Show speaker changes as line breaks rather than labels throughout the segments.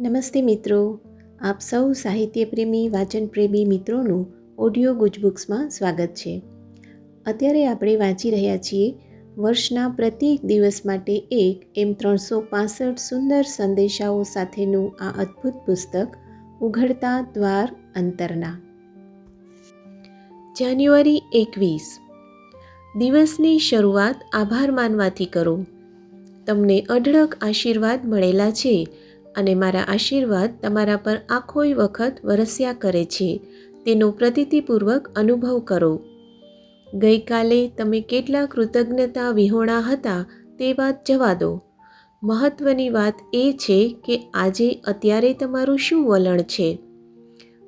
નમસ્તે મિત્રો. આપ સૌ સાહિત્યપ્રેમી, વાચનપ્રેમી મિત્રોનું ઓડિયો ગુજબુક્સમાં સ્વાગત છે. અત્યારે આપણે વાંચી રહ્યા છીએ વર્ષના પ્રત્યેક દિવસ માટે એક એમ ત્રણસો પાસઠ સુંદર સંદેશાઓ સાથેનું આ અદ્ભુત પુસ્તક, ઉઘડતા દ્વાર અંતરના. જાન્યુઆરી એકવીસ. દિવસની શરૂઆત આભાર માનવાથી કરો. તમને અઢળક આશીર્વાદ મળેલા છે અને મારા આશીર્વાદ તમારા પર આખોય વખત વરસ્યા કરે છે. તેનો પ્રતીતિપૂર્વક અનુભવ કરો. ગઈકાલે તમે કેટલા કૃતજ્ઞતા વિહોણા હતા તે વાત જવા દો. મહત્ત્વની વાત એ છે કે આજે અત્યારે તમારું શું વલણ છે?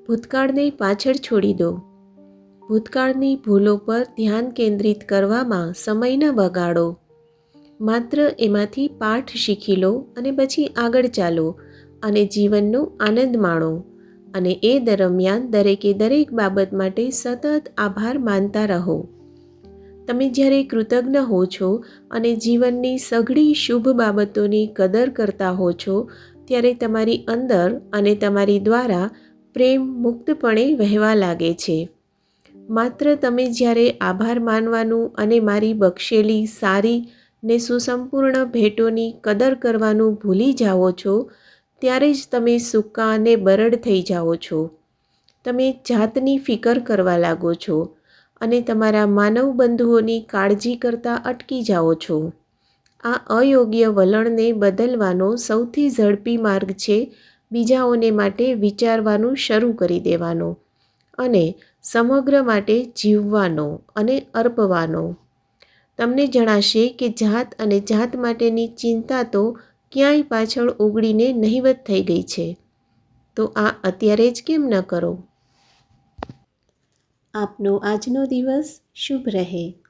ભૂતકાળને પાછળ છોડી દો. ભૂતકાળની ભૂલો પર ધ્યાન કેન્દ્રિત કરવામાં સમય ન બગાડો. માત્ર એમાંથી પાઠ શીખી લો અને પછી આગળ ચાલો અને જીવનનો આનંદ માણો. અને એ દરમિયાન દરેકે દરેક બાબત માટે સતત આભાર માનતા રહો. તમે જ્યારે કૃતજ્ઞ હો છો અને જીવનની સઘળી શુભ બાબતોની કદર કરતા હો છો, ત્યારે તમારી અંદર અને તમારી દ્વારા પ્રેમ મુક્તપણે વહેવા લાગે છે. માત્ર તમે જ્યારે આભાર માનવાનું અને મારી બક્ષેલી સારી ને સુસંપૂર્ણ ભેટોની કદર કરવાનું ભૂલી જાઓ છો, ત્યારે જ તમે સૂકા અને બરડ થઈ જાઓ છો. તમે જાતની ફિકર કરવા લાગો છો અને તમારા માનવ બંધુઓની કાળજી કરતાં અટકી જાઓ છો. આ અયોગ્ય વલણને બદલવાનો સૌથી ઝડપી માર્ગ છે બીજાઓને માટે વિચારવાનું શરૂ કરી દેવાનો અને સમગ્ર માટે જીવવાનો અને અર્પવાનો. તમને જણાશે કે જાત અને જાત માટેની ચિંતા તો ક્યાંય પાછળ ઉગડીને નહિવત થઈ ગઈ છે. તો આ અત્યારે જ કેમ ન કરો? આપનો આજનો દિવસ શુભ રહે.